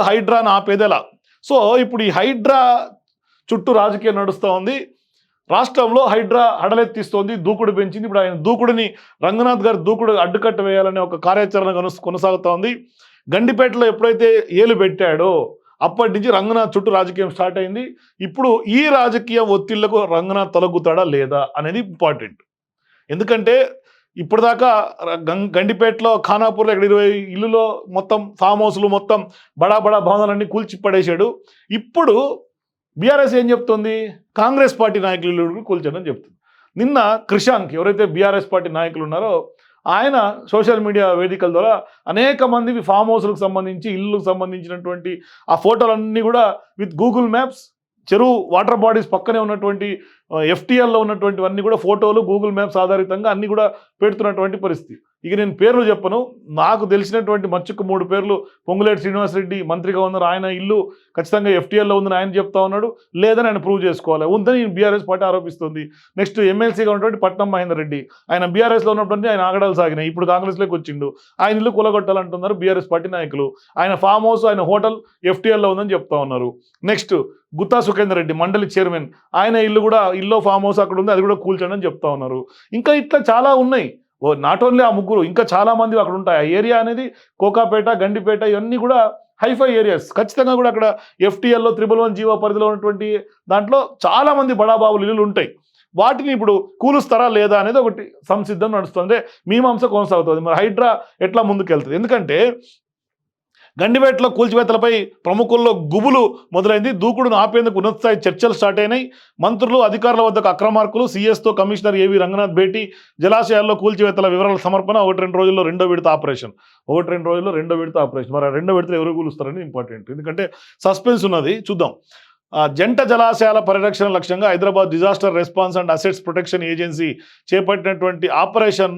హైడ్రా నా పేదల. సో ఇప్పుడు ఈ హైడ్రా చుట్టూ రాజకీయం నడుస్తూ ఉంది. రాష్ట్రంలో హైడ్రా హడలెత్తిస్తోంది దూకుడు పెంచింది. ఇప్పుడు ఆయన దూకుడిని రంగనాథ్ గారు దూకుడు అడ్డుకట్ట వేయాలనే ఒక కార్యాచరణ కొనస- కొనసాగుతూ ఉంది. గండిపేటలో ఎప్పుడైతే ఏలు పెట్టాడో అప్పటి నుంచి రంగనాథ్ చుట్టూ రాజకీయం స్టార్ట్ అయింది. ఇప్పుడు ఈ రాజకీయ ఒత్తిళ్ళకు రంగనాథ్ తొలగుతాడా లేదా అనేది ఇంపార్టెంట్. ఎందుకంటే ఇప్పుడు దాకా గం- గండిపేటలో ఖానాపూర్లో ఇక్కడ ఇరవై ఇల్లులో మొత్తం ఫామ్ హౌస్లు మొత్తం బడా బడా భవనాలన్నీ కూల్చి పడేశాడు ఇప్పుడు బీఆర్ఎస్ ఏం చెప్తుంది? కాంగ్రెస్ పార్టీ నాయకులు ఇల్లు కూల్చాడని చెప్తుంది. నిన్న క్రిషాంక్ ఎవరైతే బీఆర్ఎస్ పార్టీ నాయకులు ఉన్నారో ఆయన సోషల్ మీడియా వేదికల ద్వారా అనేక మంది ఫామ్ హౌస్లకు సంబంధించి ఇల్లుకు సంబంధించినటువంటి ఆ ఫోటోలన్నీ కూడా విత్ గూగుల్ మ్యాప్స్ చెరువు వాటర్ బాడీస్ పక్కనే ఉన్నటువంటి ఎఫ్టీఎల్లో ఉన్నటువంటివన్నీ కూడా ఫోటోలు గూగుల్ మ్యాప్స్ ఆధారితంగా అన్నీ కూడా పెడుతున్నటువంటి పరిస్థితి. ఇక నేను పేర్లు చెప్పను. నాకు తెలిసినటువంటి మచ్చుకు మూడు పేర్లు. పొంగులేటి శ్రీనివాసరెడ్డి మంత్రిగా ఉన్నారు ఆయన ఇల్లు ఖచ్చితంగా ఎఫ్టీఎల్లో ఉందని ఆయన చెప్తా ఉన్నాడు. లేదని ఆయన ప్రూవ్ చేసుకోవాలి. ఉందని బీఆర్ఎస్ పార్టీ ఆరోపిస్తుంది. నెక్స్ట్ ఎమ్మెల్సీగా ఉన్నటువంటి పట్నం మహేందర్ రెడ్డి ఆయన బీఆర్ఎస్లో ఉన్నటువంటి ఆయన ఆగడాలు సాగినాయి. ఇప్పుడు కాంగ్రెస్లోకి వచ్చిండు. ఆయన ఇల్లు కూలగొట్టాలంటున్నారు బీఆర్ఎస్ పార్టీ నాయకులు. ఆయన ఫామ్ హౌస్ ఆయన హోటల్ ఎఫ్టీఎల్లో ఉందని చెప్తా ఉన్నారు. నెక్స్ట్ గుత్తా సుఖేందర్ రెడ్డి మండలి చైర్మన్. ఆయన ఇల్లు కూడా ఇల్లు ఫామ్ హౌస్ అక్కడ ఉంది. అది కూడా కూల్చండి అని చెప్తా ఉన్నారు. ఇంకా ఇట్లా చాలా ఉన్నాయి. ఓ నాట్ ఓన్లీ ఆ ముగ్గురు ఇంకా చాలామంది అక్కడ ఉంటాయి. ఆ ఏరియా అనేది కోకాపేట గండిపేట ఇవన్నీ కూడా హైఫై ఏరియాస్. ఖచ్చితంగా కూడా అక్కడ ఎఫ్టీఎల్లో త్రిబుల్ వన్ జీవో పరిధిలో ఉన్నటువంటి దాంట్లో చాలామంది బడాబాబులు ఇల్లులు ఉంటాయి. వాటిని ఇప్పుడు కూలుస్తారా లేదా అనేది ఒకటి సంసిద్ధం నడుస్తుంది. అంటే మీమాంస కొనసాగుతుంది. మరి హైడ్రా ఎట్లా ముందుకు వెళ్తుంది ఎందుకంటే గండివేటలో కూల్చివేతలపై ప్రముఖుల్లో గుబులు మొదలైంది. దూకుడును ఆపేందుకు ఉన్నతస్థాయి చర్చలు స్టార్ట్ అయినాయి. మంత్రులు అధికారుల వద్దకు అక్రమార్కులు సీఎస్తో కమిషనర్ ఏవి రంగనాథ్ భేటీ జలాశయాల్లో కూల్చివేతల వివరాల సమర్పణ ఒకటి రెండు రోజుల్లో రెండో విడత ఆపరేషన్. ఒకటి రెండు రోజుల్లో రెండో విడత ఆపరేషన్. మరి రెండో విడతలు ఎవరు కూలుస్తారని ఇంపార్టెంట్. ఎందుకంటే సస్పెన్స్ ఉన్నది. చూద్దాం. జంట జలాశయాల పరిరక్షణ లక్ష్యంగా Hyderabad disaster response and assets protection agency చేపట్టినటువంటి ఆపరేషన్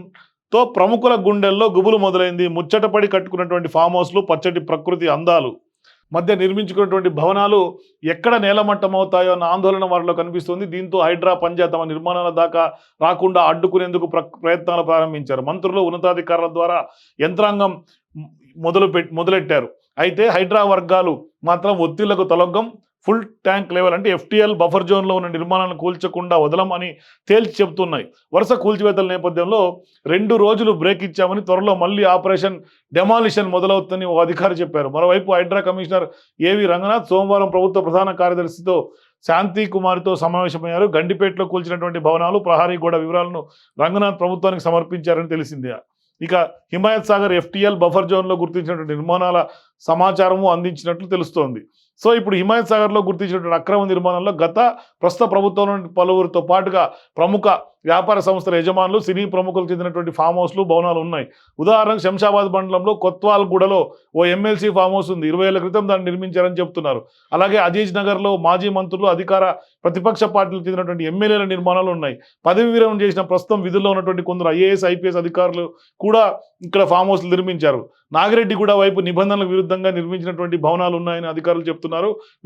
తో ప్రముఖుల గుండెల్లో గుబులు మొదలైంది. ముచ్చటపడి కట్టుకున్నటువంటి ఫామ్ హౌస్లు పచ్చటి ప్రకృతి అందాలు మధ్య నిర్మించుకున్నటువంటి భవనాలు ఎక్కడ నేలమట్టం అవుతాయో అన్న ఆందోళన వారిలో కనిపిస్తుంది. దీంతో హైడ్రా పంజా తమ నిర్మాణాల దాకా రాకుండా అడ్డుకునేందుకు ప్ర ప్రయత్నాలు ప్రారంభించారు. మంత్రులు ఉన్నతాధికారుల ద్వారా యంత్రాంగం మొదలు మొదలెట్టారు. అయితే హైడ్రా వర్గాలు మాత్రం ఒత్తిళ్ళకు తొలగం ఫుల్ ట్యాంక్ లెవెల్ అంటే ఎఫ్టీఎల్ బఫర్ జోన్లో ఉన్న నిర్మాణాలను కూల్చకుండా వదలమని తేల్చి చెబుతున్నాయి వరుస కూల్చివేతల నేపథ్యంలో రెండు రోజులు బ్రేక్ ఇచ్చామని త్వరలో మళ్ళీ ఆపరేషన్ డెమాలిషన్ మొదలవుతుందని ఓ అధికారి చెప్పారు. మరోవైపు హైడ్రా కమిషనర్ ఏవి రంగనాథ్ సోమవారం ప్రభుత్వ ప్రధాన కార్యదర్శితో శాంతి కుమార్తో సమావేశమయ్యారు. గండిపేటలో కూల్చినటువంటి భవనాలు ప్రహారీ గోడ వివరాలను రంగనాథ్ ప్రభుత్వానికి సమర్పించారని తెలిసిందే. ఇక హిమాయత్ సాగర్ ఎఫ్టీఎల్ బఫర్ జోన్లో గుర్తించినటువంటి నిర్మాణాల సమాచారము అందించినట్లు తెలుస్తోంది. సో ఇప్పుడు హిమాయత్ సాగర్లో గుర్తించినటువంటి అక్రమ నిర్మాణంలో గత ప్రస్తుత ప్రభుత్వం నుండి పలువురితో పాటుగా ప్రముఖ వ్యాపార సంస్థల యజమానులు సినీ ప్రముఖులకు చెందినటువంటి ఫామ్ హౌస్లు భవనాలు ఉన్నాయి. ఉదాహరణకు శంషాబాద్ మండలంలో కొత్వాల్గూడలో ఓ ఎమ్మెల్సీ ఫామ్ హౌస్ ఉంది. ఇరవై ఏళ్ళ క్రితం దాన్ని నిర్మించారని చెప్తున్నారు. అలాగే అజీజ్ నగర్లో మాజీ మంత్రులు అధికార ప్రతిపక్ష పార్టీలకు చెందినటువంటి ఎమ్మెల్యేల నిర్మాణాలు ఉన్నాయి. పదవి విరమణ చేసిన ప్రస్తుతం విధుల్లో ఉన్నటువంటి కొందరు ఐఏఎస్ ఐపీఎస్ అధికారులు కూడా ఇక్కడ ఫామ్ హౌస్లు నిర్మించారు. నాగిరెడ్డి కూడా వైపు నిబంధనలకు విరుద్ధంగా నిర్మించినటువంటి భవనాలు ఉన్నాయని అధికారులు చెప్తున్నారు.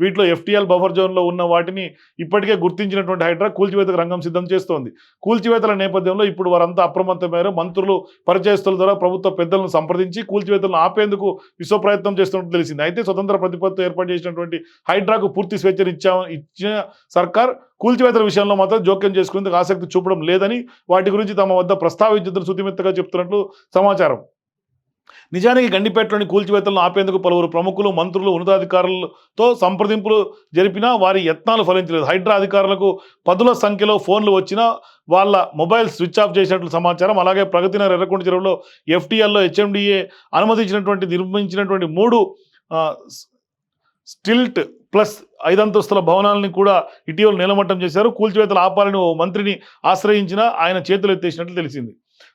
వీటిలో ఎఫ్టీఎల్ బఫర్ జోన్లో ఉన్న వాటిని ఇప్పటికే గుర్తించినటువంటి హైడ్రా కూల్చివేతకు రంగం సిద్ధం చేస్తోంది. కూల్చివేతల నేపథ్యంలో ఇప్పుడు వారంతా అప్రమత్తమయ్యారు మంత్రులు పరిచయస్తుల ద్వారా ప్రభుత్వ పెద్దలను సంప్రదించి కూల్చివేతలను ఆపేందుకు విశ్వ ప్రయత్నం చేస్తున్నట్టు తెలిసింది. అయితే స్వతంత్ర ప్రతిపత్తి ఏర్పాటు చేసినటువంటి హైడ్రాకు పూర్తి స్వేచ్ఛను ఇచ్చా ఇచ్చిన సర్కార్ కూల్చివేతల విషయంలో మాత్రం జోక్యం చేసుకునేందుకు ఆసక్తి చూపడం లేదని వాటి గురించి తమ వద్ద ప్రస్తావించదని సుతిమెత్తగా చెప్తున్నట్లు సమాచారం. నిజానికి గండిపేటలోని కూల్చివేతలను ఆపేందుకు పలువురు ప్రముఖులు మంత్రులు ఉన్నతాధికారులతో సంప్రదింపులు జరిపినా వారి యత్నాలు ఫలించలేదు. హైడ్రా అధికారులకు పదుల సంఖ్యలో ఫోన్లు వచ్చినా వాళ్ళ మొబైల్ స్విచ్ ఆఫ్ చేసినట్లు సమాచారం. అలాగే ప్రగతినగర్ ఎర్రకొండ చెరువులో ఎఫ్టీఎల్లో హెచ్ఎండిఏ అనుమతించినటువంటి నిర్మించినటువంటి మూడు స్టిల్ట్ ప్లస్ ఐదంతస్తుల భవనాలని కూడా ఇటీవల నిలమట్టం చేశారు. కూల్చివేతలు ఆపాలని ఓ మంత్రిని ఆశ్రయించిన ఆయన చేతులు ఎత్తేసినట్లు తెలిసింది.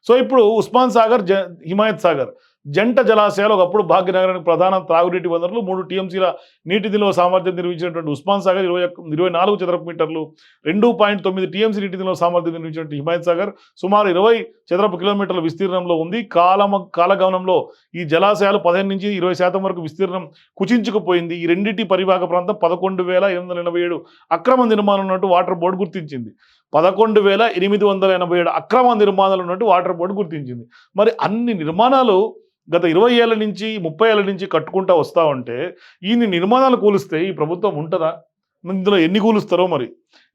సో ఇప్పుడు ఉస్మాన్ సాగర్ జ హిమాయత్ సాగర్. జంట జలాశయాలు ఒకప్పుడు భాగ్యనగరానికి ప్రధాన త్రాగునీటి వనరులు మూడు టీఎంసీల నీటి నిల్వ సామర్థ్యం నిర్మించినటువంటి ఉస్మాన్ సాగర్ ఇరవై ఇరవై నాలుగు చదరపు మీటర్లు రెండు పాయింట్ తొమ్మిది టీఎంసీ నీటి నిల్వ సామర్థ్యం నిర్మించినటువంటి హిమాయత్ సాగర్ సుమారు ఇరవై చదరపు కిలోమీటర్ల విస్తీర్ణంలో ఉంది. కాలమ కాలగమనంలో ఈ జలాశయాలు పదిహేను నుంచి ఇరవై శాతం వరకు విస్తీర్ణం కుచించుకుపోయింది. ఈ రెండింటి పరివాహక ప్రాంతం పదకొండు వేల ఎనిమిది వందల ఎనభై ఏడు అక్రమ నిర్మాణం ఉన్నట్టు వాటర్ బోర్డు గుర్తించింది. పదకొండు వేల ఎనిమిది వందల ఎనభై ఏడు అక్రమ నిర్మాణాలు ఉన్నట్టు వాటర్ బోర్డు గుర్తించింది. మరి అన్ని నిర్మాణాలు గత ఇరవై ఏళ్ళ నుంచి ముప్పై ఏళ్ళ నుంచి కట్టుకుంటా వస్తూ ఉంటే ఈ నిర్మాణాలు కూలిస్తే ఈ ప్రభుత్వం ఉంటుందా? ఇందులో ఎన్ని కూలుస్తారో మరి?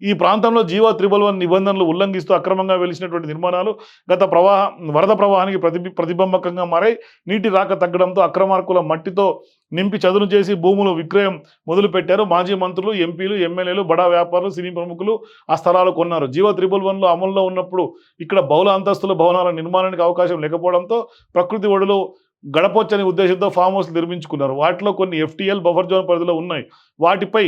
ఈ ప్రాంతంలో జీవ త్రిబల్ వన్ నిబంధనలు ఉల్లంఘిస్తూ అక్రమంగా వెలిసినటువంటి నిర్మాణాలు గత ప్రవాహ వరద ప్రవాహానికి ప్రతి ప్రతిబింబకంగా మారై నీటి రాక తగ్గడంతో అక్రమార్కుల మట్టితో నింపి చదును చేసి భూములు విక్రయం మొదలుపెట్టారు. మాజీ మంత్రులు ఎంపీలు ఎమ్మెల్యేలు బడా వ్యాపారులు సినీ ప్రముఖులు ఆ స్థలాలు కొన్నారు. జీవ త్రిబుల్ వన్లో అమల్లో ఉన్నప్పుడు ఇక్కడ బహుళ అంతస్తుల భవనాల నిర్మాణానికి అవకాశం లేకపోవడంతో ప్రకృతి ఒడిలో గడపొచ్చని ఉద్దేశంతో ఫామ్ హౌస్ నిర్మించుకున్నారు. వాటిలో కొన్ని ఎఫ్టీఎల్ బఫర్ జోన్ పరిధిలో ఉన్నాయి. వాటిపై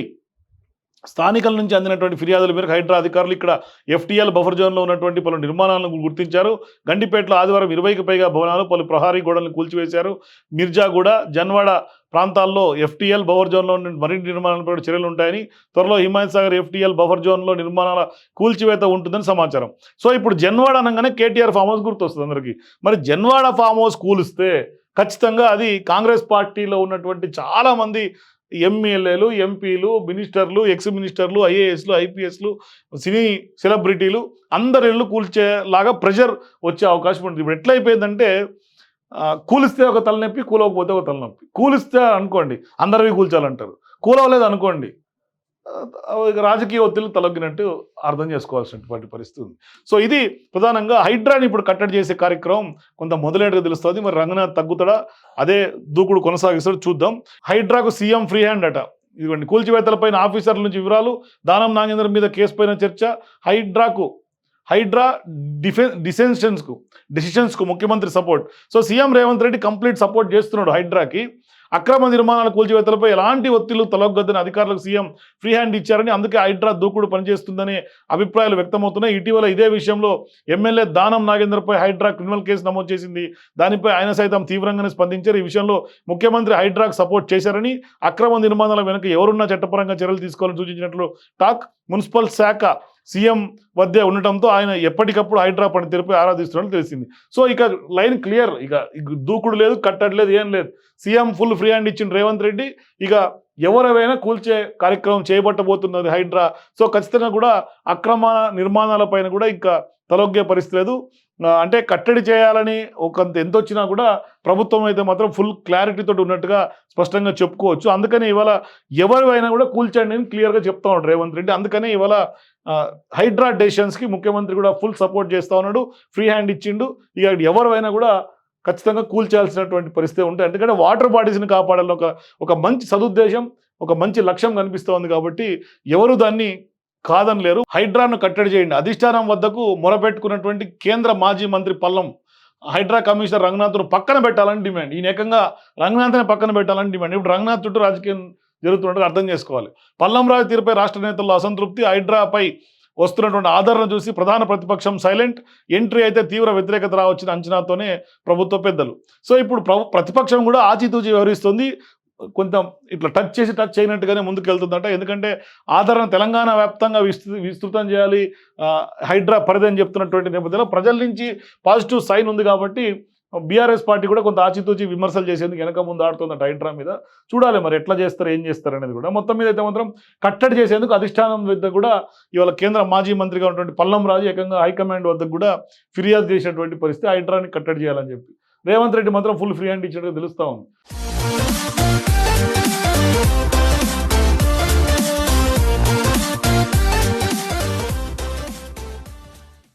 స్థానికుల నుంచి అందినటువంటి ఫిర్యాదుల మేరకు హైడ్రా అధికారులు ఇక్కడ ఎఫ్టీఎల్ బఫర్ జోన్లో ఉన్నటువంటి పలు నిర్మాణాలను గుర్తించారు. గండిపేటలో ఆదివారం ఇరవైకి పైగా భవనాలు పలు ప్రహారీ గోడలను కూల్చివేశారు. మిర్జాగూడ జన్వాడ ప్రాంతాల్లో ఎఫ్టీఎల్ బఫర్ జోన్లో మరిన్ని నిర్మాణాలపై చర్యలు ఉంటాయని త్వరలో హిమాయత్ సాగర్ ఎఫ్టీఎల్ బఫర్ జోన్లో నిర్మాణాల కూల్చివేత ఉంటుందని సమాచారం. సో ఇప్పుడు జన్వాడ అనగానే కేటీఆర్ ఫామ్ హౌస్ గుర్తొస్తుంది అందరికీ. మరి జన్వాడ ఫామ్ హౌస్ కూలిస్తే ఖచ్చితంగా అది కాంగ్రెస్ పార్టీలో ఉన్నటువంటి చాలామంది ఎమ్మెల్యేలు ఎంపీలు మినిస్టర్లు ఎక్స్ మినిస్టర్లు ఐఏఎస్లు ఐపీఎస్లు సినీ సెలబ్రిటీలు అందరి ఇళ్ళు కూల్చేలాగా ప్రెషర్ వచ్చే అవకాశం ఉంటుంది. ఇప్పుడు ఎట్లయిపోయిందంటే కూలిస్తే ఒక తలనొప్పి కూలవకపోతే ఒక తలనొప్పి. కూలిస్తే అనుకోండి అందరివి కూల్చాలంటారు. కూలవలేదు అనుకోండి రాజకీయ ఒత్తిళ్ళు తలొగ్గినట్టు అర్థం చేసుకోవాల్సినటువంటి పరిస్థితి ఉంది. సో ఇది ప్రధానంగా హైడ్రాని ఇప్పుడు కట్టడి చేసే కార్యక్రమం కొంత మొదలైనట్టు తెలుస్తుంది. మరి రంగనాథ్ తగ్గుతాడా? అదే దూకుడు కొనసాగిస్తాడు. చూద్దాం. హైడ్రాకు సీఎం ఫ్రీ హ్యాండ్ అట. ఇదిగోండి. కూల్చివేతలపైన ఆఫీసర్ల నుంచి వివరాలు. దానం నాగేంద్ర మీద కేసు పైన చర్చ. హైడ్రాకు హైడ్రా డిఫెన్ డిసెన్షన్స్కు డిసిషన్స్కు ముఖ్యమంత్రి support. So CM Revanth Reddy complete support చేస్తున్నాడు హైడ్రాకి. అక్రమ నిర్మాణాల కూల్చివేతలపై ఎలాంటి ఒత్తిళ్ళు తలొగ్గొద్దని అధికారులకు సీఎం ఫ్రీ హ్యాండ్ ఇచ్చారని అందుకే హైడ్రా దూకుడు పనిచేస్తుందనే అభిప్రాయాలు వ్యక్తమవుతున్నాయి. ఇటీవల ఇదే విషయంలో ఎమ్మెల్యే దానం నాగేంద్రపై హైడ్రా క్రిమినల్ కేసు నమోదు చేసింది. దానిపై ఆయన సైతం తీవ్రంగానే స్పందించారు. ఈ విషయంలో ముఖ్యమంత్రి హైడ్రాకు సపోర్ట్ చేశారని అక్రమ నిర్మాణాల వెనుక ఎవరున్నా చట్టపరంగా చర్యలు తీసుకోవాలని సూచించినట్లు టాక్ మున్సిపల్ శాఖ సీఎం వద్దే ఉండటంతో ఆయన ఎప్పటికప్పుడు హైడ్రా పనితీరుపై ఆరాధిస్తున్నట్లు తెలిసింది. సో ఇక లైన్ క్లియర్. ఇక దూకుడు లేదు కట్టడం లేదు ఏం లేదు. సీఎం ఫుల్ ఫ్రీ హ్యాండ్ ఇచ్చిన రేవంత్ రెడ్డి. ఇక ఎవరైనా కూల్చే కార్యక్రమం చేయబట్టబోతున్నది హైడ్రా. సో ఖచ్చితంగా కూడా అక్రమ నిర్మాణాలపైన కూడా ఇంకా తలొగ్గే పరిస్థితి లేదు. అంటే కట్టడి చేయాలని ఒకంత ఎంత వచ్చినా కూడా ప్రభుత్వం అయితే మాత్రం ఫుల్ క్లారిటీతో ఉన్నట్టుగా స్పష్టంగా చెప్పుకోవచ్చు. అందుకని ఇవాళ ఎవరివైనా కూడా కూల్చండి అని క్లియర్గా చెప్తా ఉన్నాడు రేవంత్ రెడ్డి. అందుకనే ఇవాళ హైడ్రా డెసిషన్స్కి ముఖ్యమంత్రి కూడా ఫుల్ సపోర్ట్ చేస్తూ ఉన్నాడు. ఫ్రీ హ్యాండ్ ఇచ్చిండు. ఇక ఎవరివైనా కూడా ఖచ్చితంగా కూల్చాల్సినటువంటి పరిస్థితి ఉంటుంది ఎందుకంటే వాటర్ బాడీస్ని కాపాడాలని ఒక ఒక మంచి సదుద్దేశం ఒక మంచి లక్ష్యం కనిపిస్తోంది కాబట్టి ఎవరు దాన్ని కాదనలేరు. హైడ్రాను కట్టడి చేయండి. అధిష్టానం వద్దకు మొరపెట్టుకున్నటువంటి కేంద్ర మాజీ మంత్రి పల్లం హైడ్రా కమిషనర్ రంగనాథ్ను పక్కన పెట్టాలని డిమాండ్. ఈయన ఏకంగా రంగనాథ్ని పక్కన పెట్టాలని డిమాండ్. ఇప్పుడు రంగనాథ్ చుట్టూ రాజకీయం జరుగుతున్నట్టుగా అర్థం చేసుకోవాలి. పల్లం రాజు తీరుపై రాష్ట్ర నేతల్లో అసంతృప్తి హైడ్రాపై వస్తున్నటువంటి ఆదరణ చూసి ప్రధాన ప్రతిపక్షం సైలెంట్ ఎంట్రీ అయితే తీవ్ర వ్యతిరేకత రావచ్చిన అంచనాతోనే ప్రభుత్వ పెద్దలు. సో ఇప్పుడు ప్రతిపక్షం కూడా ఆచితూచి వ్యవహరిస్తుంది. కొంచెం ఇట్లా టచ్ చేసి టచ్ చేయనట్టుగానే ముందుకెళ్తుందట. ఎందుకంటే ఆదరణ తెలంగాణ వ్యాప్తంగా విస్తృ విస్తృతం చేయాలి. హైడ్రా పరిధి అని చెప్తున్నటువంటి నేపథ్యంలో ప్రజల నుంచి పాజిటివ్ సైన్ ఉంది కాబట్టి బీఆర్ఎస్ పార్టీ కూడా కొంత ఆచితూచి విమర్శలు చేసేందుకు వెనక ముందు ఆడుతుందట హైడ్రా మీద చూడాలి మరి ఎట్లా చేస్తారు ఏం చేస్తారు అనేది కూడా. మొత్తం మీద అయితే మాత్రం కట్టడి చేసేందుకు అధిష్టానం వద్ద కూడా ఇవాళ కేంద్ర మాజీ మంత్రిగా ఉన్నటువంటి పల్లం రాజు ఏకంగా హైకమాండ్ వద్దకు కూడా ఫిర్యాదు చేసినటువంటి పరిస్థితి హైడ్రాని కట్టడి చేయాలని చెప్పి. రేవంత్ రెడ్డి మాత్రం ఫుల్ ఫ్రీ హ్యాండ్ ఇచ్చినట్టుగా తెలుస్తా ఉంది.